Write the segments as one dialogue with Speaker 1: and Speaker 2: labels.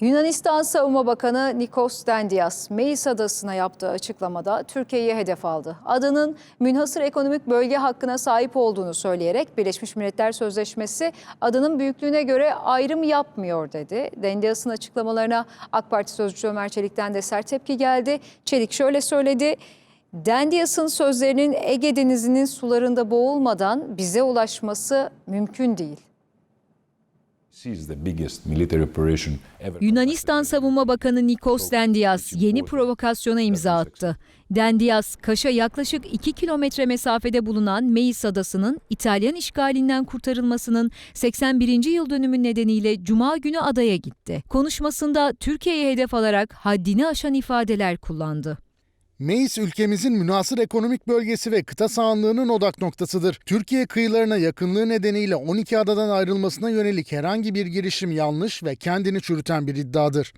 Speaker 1: Yunanistan Savunma Bakanı Nikos Dendias, Meis Adası'na yaptığı açıklamada Türkiye'yi hedef aldı. Adanın münhasır ekonomik bölge hakkına sahip olduğunu söyleyerek Birleşmiş Milletler Sözleşmesi adanın büyüklüğüne göre ayrım yapmıyor dedi. Dendias'ın açıklamalarına AK Parti Sözcüsü Ömer Çelik'ten de sert tepki geldi. Çelik şöyle söyledi. Dendias'ın sözlerinin Ege Denizi'nin sularında boğulmadan bize ulaşması mümkün değil.
Speaker 2: Yunanistan Savunma Bakanı Nikos Dendias yeni provokasyona imza attı. Dendias, Kaş'a yaklaşık 2 kilometre mesafede bulunan Meis Adası'nın İtalyan işgalinden kurtarılmasının 81. yıl dönümü nedeniyle Cuma günü adaya gitti. Konuşmasında Türkiye'ye hedef alarak haddini aşan ifadeler kullandı.
Speaker 3: Meis ülkemizin münasır ekonomik bölgesi ve kıta sahanlığının odak noktasıdır. Türkiye kıyılarına yakınlığı nedeniyle 12 adadan ayrılmasına yönelik herhangi bir girişim yanlış ve kendini çürüten bir iddiadır.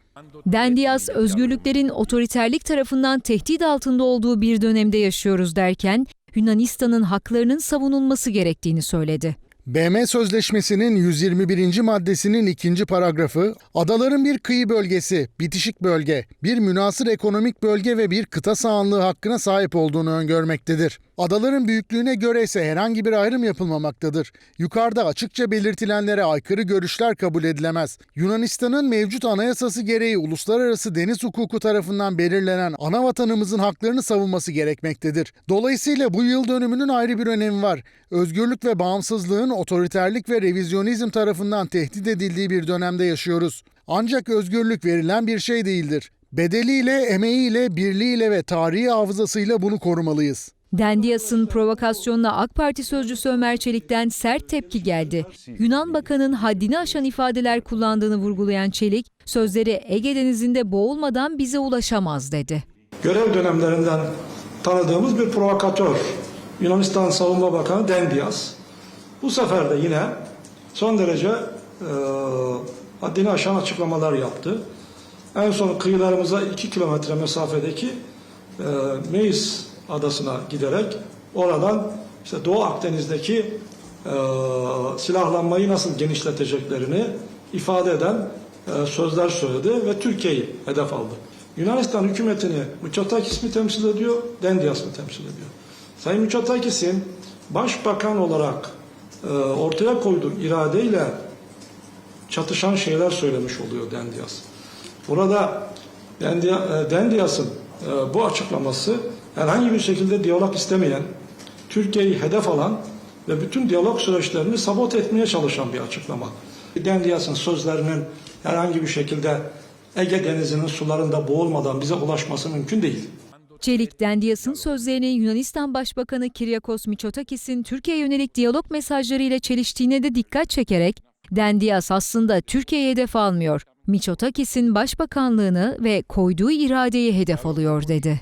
Speaker 2: Dendias, özgürlüklerin otoriterlik tarafından tehdit altında olduğu bir dönemde yaşıyoruz derken, Yunanistan'ın haklarının savunulması gerektiğini söyledi.
Speaker 3: BM Sözleşmesi'nin 121. maddesinin ikinci paragrafı, adaların bir kıyı bölgesi, bitişik bölge, bir münasır ekonomik bölge ve bir kıta sahanlığı hakkına sahip olduğunu öngörmektedir. Adaların büyüklüğüne göre ise herhangi bir ayrım yapılmamaktadır. Yukarıda açıkça belirtilenlere aykırı görüşler kabul edilemez. Yunanistan'ın mevcut anayasası gereği uluslararası deniz hukuku tarafından belirlenen ana vatanımızın haklarını savunması gerekmektedir. Dolayısıyla bu yıl dönümünün ayrı bir önemi var. Özgürlük ve bağımsızlığın otoriterlik ve revizyonizm tarafından tehdit edildiği bir dönemde yaşıyoruz. Ancak özgürlük verilen bir şey değildir. Bedeliyle, emeğiyle, birliğiyle ve tarihi hafızasıyla bunu korumalıyız.
Speaker 2: Dendias'ın provokasyonuna AK Parti sözcüsü Ömer Çelik'ten sert tepki geldi. Yunan Bakan'ın haddini aşan ifadeler kullandığını vurgulayan Çelik, sözleri Ege Denizi'nde boğulmadan bize ulaşamaz dedi.
Speaker 4: görev dönemlerinden tanıdığımız bir provokatör Yunanistan Savunma Bakanı Dendias. Bu sefer de yine son derece e, haddini aşan açıklamalar yaptı. En son kıyılarımıza 2 kilometre mesafedeki e, Meis adasına giderek oradan işte Doğu Akdeniz'deki e, silahlanmayı nasıl genişleteceklerini ifade eden e, sözler söyledi ve Türkiye'yi hedef aldı. Yunanistan hükümetini Mitsotakis mi temsil ediyor, Dendias mı temsil ediyor? Sayın Mitsotakis'in başbakan olarak e, ortaya koyduğu iradeyle çatışan şeyler söylemiş oluyor Dendias. Burada e, Dendias'ın e, bu açıklaması herhangi bir şekilde diyalog istemeyen, Türkiye'yi hedef alan ve bütün diyalog süreçlerini sabot etmeye çalışan bir açıklama. Dendias'ın sözlerinin herhangi bir şekilde Ege Denizi'nin sularında boğulmadan bize ulaşması mümkün değil.
Speaker 2: Çelik, Dendias'ın sözlerinin Yunanistan Başbakanı Kyriakos Mitsotakis'in Türkiye yönelik diyalog mesajlarıyla çeliştiğine de dikkat çekerek, Dendias aslında Türkiye'yi hedef almıyor, Mitsotakis'in başbakanlığını ve koyduğu iradeyi hedef alıyor dedi.